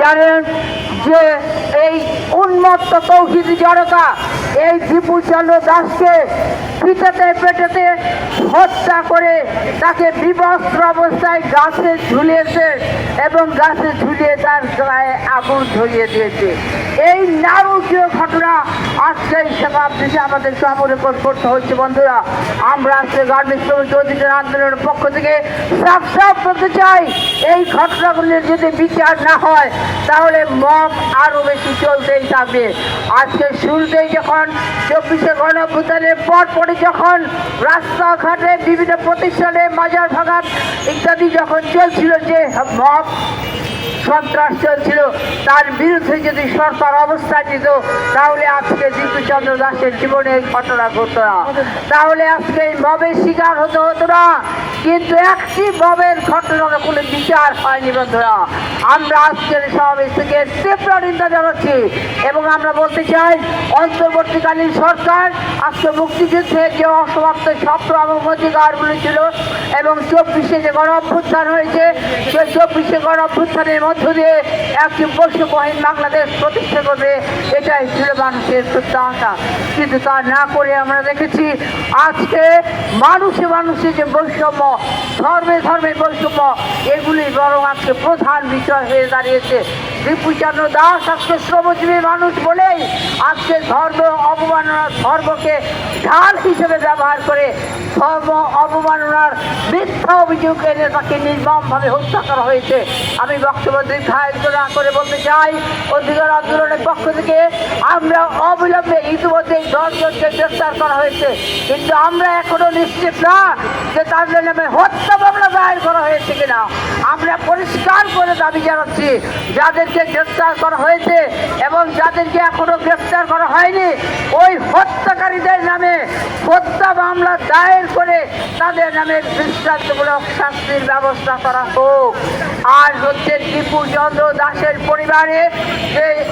জানেন যে এই উন্মত্ত কৌশিক জড়তা এই বিপুল চন্দ্র দাসকে পিতাতে পেটেতে হত্যা করে তাকে বিবস্ত্র অবস্থায় গাছে ঝুলিয়েছে এবং গাছে ঝুলিয়ে তার গায়ে আগুন ধরিয়ে দিয়েছে। এই নারকীয় ঘটনা এই শতাব্দীতে আমাদের সামনে করতে হচ্ছে বন্ধুরা। আমরা আজকে গার্মেন্টস শ্রমিক অধিকার আন্দোলনের পক্ষ থেকে সাফ সাফ বলতে চাই, এই ঘটনাগুলির যদি বিচার না হয়, তাহলে মব আরও বেশি চলতেই থাকবে। আজকে শুরুতেই যখন চব্বিশে গণভূতানের পর পরে যখন রাস্তাঘাটে বিভিন্ন প্রতিষ্ঠানে মাজার ভাগাত ইত্যাদি যখন চলছিল যে মব সন্ত্রাস চলছিল তার বিরুদ্ধে যদি সরকার অবস্থান নিত তাহলে আজকে দীপুচন্দ্র দাসের জীবনে এই ঘটনা ঘটতো না। তাহলে আজকে এই মবের শিকার হতে হতো না। কিন্তু একটি মবের ঘটনার কোনো বিচার হয়নি বন্ধুরা। আমরা আজকের সমাবেশ থেকে তীব্র নিন্দা জানাচ্ছি এবং আমরা বলতে চাই, অন্তর্বর্তীকালীন সরকার আজকে মুক্তিযুদ্ধের যে অসমাপ্ত স্বপ্ন এবং অধিকারগুলি ছিল এবং চব্বিশে যে গণ অভ্যুত্থান হয়েছে, সেই চব্বিশে গণ অভ্যুত্থানের মধ্য দিয়ে একটি বৈশ্যবহীন বাংলাদেশ প্রতিষ্ঠা করবে, এটাই ছিল মানুষের প্রত্যাশা। কিন্তু তা না করে আমরা দেখেছি, আজকে মানুষে মানুষে যে বৈষম্য, ধর্মে ধর্মের বৈষম্য, এগুলি বরং আজকে প্রধান বিষয় হয়ে দাঁড়িয়েছে। বিপুচন্দ্র দাস আজকে শ্রমজীবী মানুষ বলেই আজকে ধর্ম অবমাননার ধর্মকে ঢাল হিসেবে ব্যবহার করে ধর্ম অবমাননার মিথ্যা অভিযোগ এনে তাকে নির্মমভাবে হত্যা করা হয়েছে। আমি বক্তব্য দীর্ঘায়িত না করে বলতে চাই, অধিকার আন্দোলনের পক্ষ থেকে আমরা অবিলম্বে ইতিমধ্যে এই দশজনকে গ্রেফতার করা হয়েছে। কিন্তু আমরা এখনও নিশ্চিত না যে তাদের নামে হত্যা মামলা দায়ের করা হয়েছে কিনা। আমরা পরিষ্কার করে দাবি জানাচ্ছি, যাদেরকে গ্রেফতার করা হয়েছে এবং যাদেরকে এখনও গ্রেফতার করা হয়নি, ওই হত্যাকারীদের নামে হত্যা মামলা দায়ের করে তাদের নামে দৃষ্টান্তমূলক শাস্তির ব্যবস্থা করা হোক। আর হচ্ছে টিপু চন্দ্র দাসের পরিবারে এক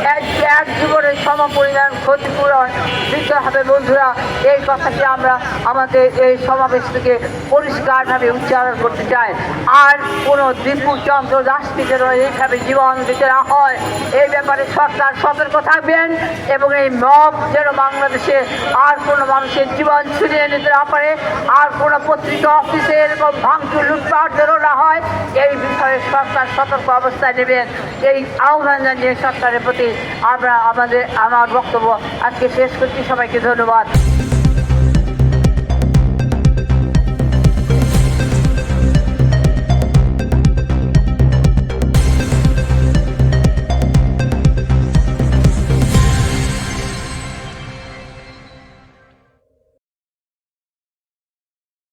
জীবনের সমপরিমাণ ক্ষতিপূরণ দিতে হবে, বন্ধুরা। এই কথাটি আমরা আমাদের এই সমাবেশ থেকে পরিষ্কারভাবে উচ্চারণ করতে চাই। আর কোনো দীপু চন্দ্র দাসকে যেন এইভাবে জীবন দিতে না হয়, এই ব্যাপারে সরকার সতর্ক থাকবেন এবং এই মব যেন বাংলাদেশে আর কোনো মানুষের জীবন ছিনিয়ে নিতে না পারে, আর কোনো পত্রিকা, অফিসে এরকম ভাঙচুর, লুটপাট যেন না হয়, এই বিষয়ে সরকার সতর্ক অবস্থায় নেবেন। এই আহ্বান জানিয়ে সরকারের প্রতি আমরা আমাদের আমার বক্তব্য আজকে শেষ করছি। সবাইকে ধন্যবাদ।